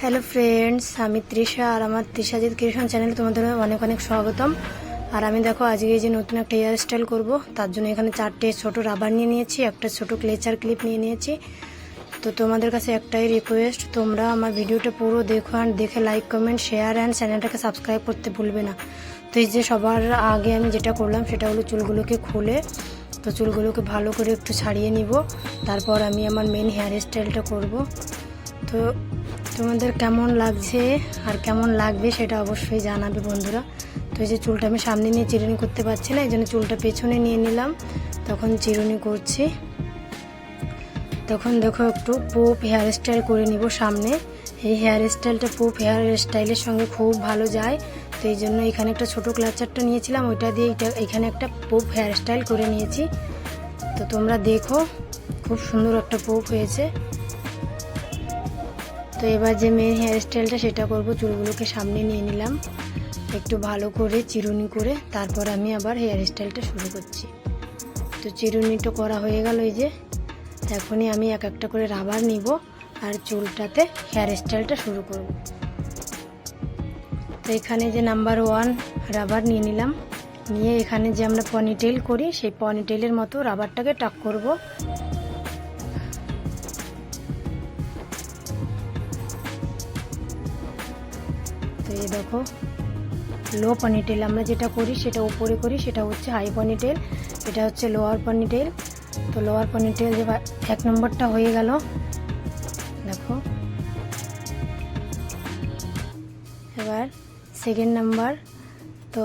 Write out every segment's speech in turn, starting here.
Hello friends আমি তৃষা আর আমার তৃষাজিৎ কৃষ্ণ চ্যানেলে তোমাদের অনেক অনেক স্বাগতম। আর আমি দেখো আজকে যে নতুন একটা হেয়ার স্টাইল করব, তার জন্য এখানে চারটে ছোট রাবার নিয়ে নিয়েছি, একটা ছোট ক্লেচার ক্লিপ নিয়ে নিয়েছি। তো তোমাদের কাছে একটাই রিকোয়েস্ট তোমরা আমার ভিডিওটা পুরো দেখো অ্যান্ড দেখে লাইক কমেন্ট শেয়ার অ্যান্ড চ্যানেলটাকে সাবস্ক্রাইব করতে ভুলবে না। তো এই যে সবার আগে আমি যেটা করলাম, সেটা হলো চুলগুলোকে খুলে, তো চুলগুলোকে ভালো করে একটু ছাড়িয়ে নিব। তারপর আমি আমার মেন হেয়ার স্টাইলটা করব। তো তোমাদের কেমন লাগছে আর কেমন লাগবে সেটা অবশ্যই জানাবে বন্ধুরা। তো এই যে চুলটা আমি সামনে নিয়ে চিরুনি করতে পারছি না, এই জন্য চুলটা পেছনে নিয়ে নিলাম। তখন চিরুনি করছি। তখন দেখো একটু পোপ হেয়ার স্টাইল করে নিব সামনে। এই হেয়ার স্টাইলটা পোপ হেয়ার স্টাইলের সঙ্গে খুব ভালো যায়। তো এই জন্য এখানে একটা ছোট ক্লাচারটা নিয়েছিলাম, ওইটা দিয়ে এটা এখানে একটা পোপ হেয়ার স্টাইল করে নিয়েছি। তো তোমরা দেখো, খুব সুন্দর একটা পোপ হয়েছে। তো এবার যে মেন হেয়ার স্টাইলটা সেটা করব, চুলগুলোকে সামনে নিয়ে নিলাম। একটু ভালো করে চিরুনি করে তারপর আমি আবার হেয়ার স্টাইলটা শুরু করছি। তো চিরুনিটা করা হয়ে গেল এই যে। এখনই আমি এক একটা করে রাবার নিব আর চুলটাতে হেয়ার স্টাইলটা শুরু করব। তো এখানে যে নাম্বার ওয়ান রাবার নিয়ে নিলাম। নিয়ে এখানে যে আমরা পনিটেল করি, সেই পনিটেলের মতো রাবারটাকে টাক করব। এই দেখো লো পনিটেল আমরা যেটা করি, সেটা উপরে করি, সেটা হচ্ছে হাই পনিটেল এটা হচ্ছে লোয়ার পনিটেল তো লোয়ার পনিটেল যে এক নম্বরটা হয়ে গেল। দেখো। এবার সেকেন্ড নাম্বার তো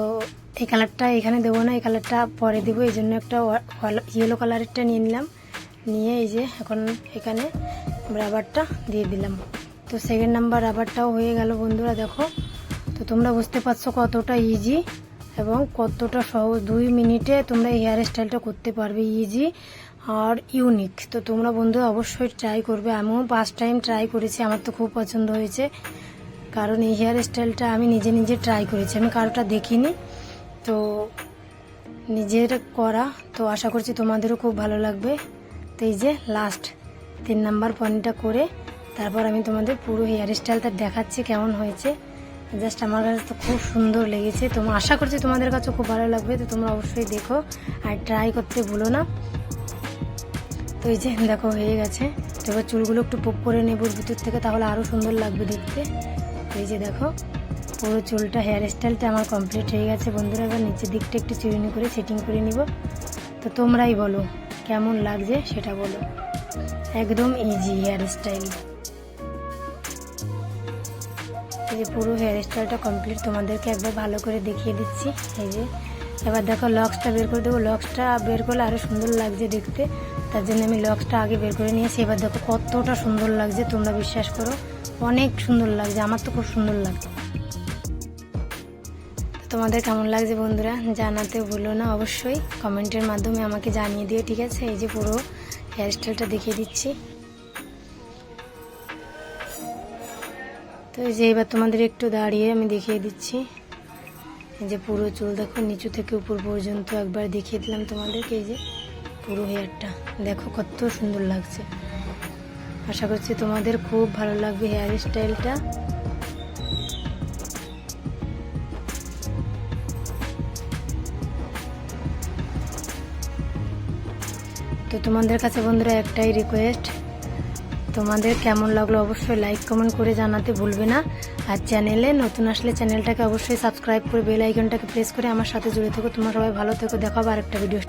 এই কালারটা এখানে দেবো না, এই কালারটা পরে দেবো, এই জন্য একটা ইয়েলো কালারেরটা নিয়ে নিলাম। নিয়ে এই যে এখন এখানে রাবারটা দিয়ে দিলাম। তো সেকেন্ড নাম্বার রাবারটাও হয়ে গেল বন্ধুরা, দেখো। তো তোমরা বুঝতে পারছ কতটা ইজি এবং কতটা সহজ। দুই মিনিটে তোমরা এই হেয়ার স্টাইলটা করতে পারবে ইজি আর ইউনিক তো তোমরা বন্ধুরা অবশ্যই ট্রাই করবে। আমিও ফার্স্ট টাইম ট্রাই করেছি, আমার তো খুব পছন্দ হয়েছে। কারণ এই হেয়ার স্টাইলটা আমি নিজে নিজে ট্রাই করেছি। আমি কারোটা দেখিনি। তো নিজের করা। তো আশা করছি তোমাদেরও খুব ভালো লাগবে। তো এই যে লাস্ট তিন নাম্বার পয়েন্টটা করে তারপর আমি তোমাদের পুরো হেয়ার স্টাইলটা দেখাচ্ছি কেমন হয়েছে। জাস্ট আমার কাছে তো খুব সুন্দর লেগেছে। তো আশা করছি তোমাদের কাছে খুব ভালো লাগবে, তো তোমরা অবশ্যই দেখো আর ট্রাই করতে ভুলো না। তো এই যে, দেখো, হয়ে গেছে। তো এবার চুলগুলো একটু পপ করে নেব ভিতর থেকে, তাহলে আরও সুন্দর লাগবে দেখতে। এই যে, দেখো, পুরো চুলটা হেয়ার স্টাইলটা আমার কমপ্লিট হয়ে গেছে। বন্ধুরা, এবার নিচের দিকটা একটু চিরুনি করে সেটিং করে নিব। তো তোমরাই বলো, কেমন লাগছে সেটা বলো। একদম ইজি হেয়ার স্টাইল এই যে পুরো হেয়ার স্টাইলটা কমপ্লিট তোমাদেরকে একবার ভালো করে দেখিয়ে দিচ্ছি। এই যে, এবার দেখো লক্সটা বের করে দেবো। লক্সটা বের করলে আরও সুন্দর লাগছে দেখতে। তার জন্য আমি লক্সটা আগে বের করে নিয়েছি। এবার দেখো কতটা সুন্দর লাগছে, তোমরা বিশ্বাস করো। অনেক সুন্দর লাগছে, আমার তো খুব সুন্দর লাগছে। তোমাদের কেমন লাগছে বন্ধুরা, জানাতে ভুলো না অবশ্যই। কমেন্টের মাধ্যমে আমাকে জানিয়ে দিও, ঠিক আছে? এই যে পুরো হেয়ার স্টাইলটা দেখিয়ে দিচ্ছি। তো এই যে এবার তোমাদের একটু দাঁড়িয়ে আমি দেখিয়ে দিচ্ছি। এই যে পুরো চুল দেখো, নিচু থেকে উপর পর্যন্ত একবার দেখিয়ে দিলাম তোমাদেরকে। এই যে পুরো হেয়ারটা, দেখো কত সুন্দর লাগছে। আশা করছি তোমাদের খুব ভালো লাগবে হেয়ার স্টাইলটা। তো তোমাদের কাছে বন্ধুরা একটাই রিকোয়েস্ট তোমাদের কেমন লাগল অবশ্যই লাইক কমেন্ট করে জানাতে ভুলবে না। আর চ্যানেলে নতুন আসলে চ্যানেলটাকে অবশ্যই সাবস্ক্রাইব করে বেল আইকনটাকে প্রেস করে আমার সাথে জুড়ে থেকো। তোমার সবাই ভালো থেকো। দেখাবো আরেকটা ভিডিও